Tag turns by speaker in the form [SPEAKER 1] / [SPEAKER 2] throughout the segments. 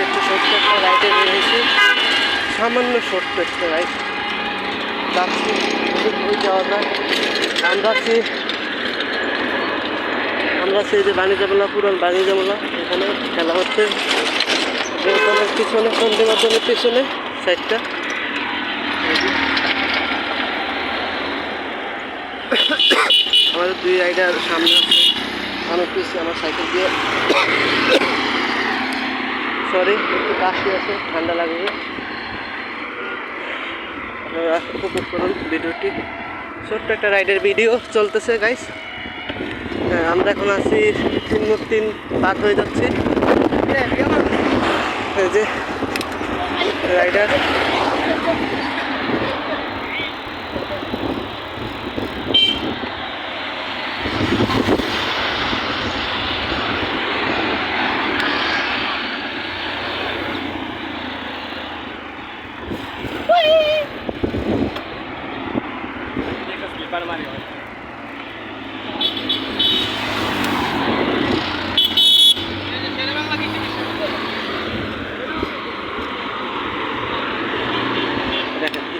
[SPEAKER 1] একটু ছোট্ট একটা রাইডে বেরিয়েছি সামান্য ছোট্ট একটা রাইড যাচ্ছি ওই- যাওয়া যায় আমরা আছি আমরা এই যে বাণিজ্য মেলা, পুরান বাণিজ্য মেলা, এখানে খেলা হচ্ছে। বেলতলার পিছনে চন্ডী মাধ্যমের পিছনে সাইডটা আমাদের দুই রাইডার সামনে আছে। আমি পিছিয়ে আমার সাইকেল দিয়ে। সরি একটু কাশি আছে, ঠান্ডা লাগবে আপনারা উপভোগ করুন ভিডিওটি। ছোট্ট একটা রাইডের ভিডিও চলতেছে গাইস আমরা এখন আছি, তিন তিন পার হয়ে যাচ্ছি। যে, রাইডার দেখেন কি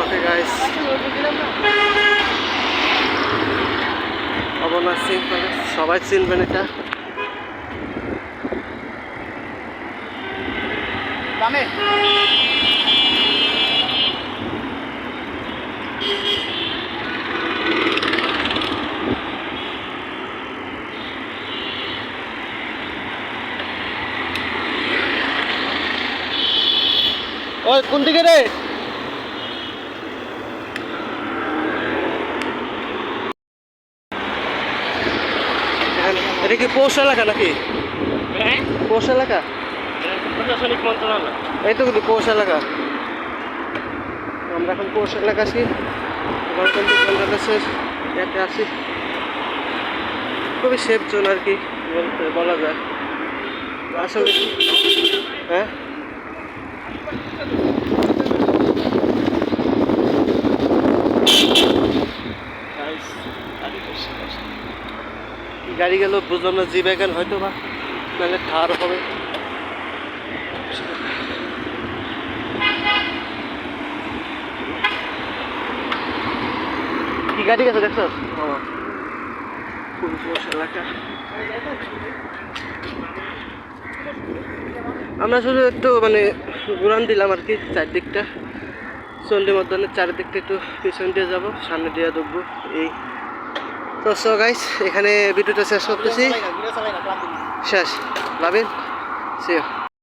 [SPEAKER 1] ওকে গাইস অবনাথ সিং সবাই চিনবেন এটা। ওই কোন দিকে রে এখানে- এটা কি পৌষ এলাকা নাকি? পৌষ এলাকা?
[SPEAKER 2] প্রশাসনিক মন্ত্রণালয়।
[SPEAKER 1] এই তো কিন্তু পৌষ এলাকা। আমরা এখন পৌষ এলাকা আছি। গণতান্ত্রিক বাংলাদেশের ইয়াতে আছি। খুবই সেফ জোন আর কি বলতে বলা যায়। আসলে হ্যাঁ কি গাড়ি গেল বুঝলাম না জি ব্যাগান হয়তো বা নাহলে ধার হবে। কি গাড়ি গেছে, দেখছ? আমরা শুধু একটু মানে ঘুরান দিলাম আর কি, চারদিকটা। চন্ডী মর্দনের চারিদিকটা একটু পিছন দিয়ে যাব, সামনে দিয়ে দেখব এই। তো সো গাইস এখানে ভিডিওটা শেষ করতেছি। শেষ। লাভিন সে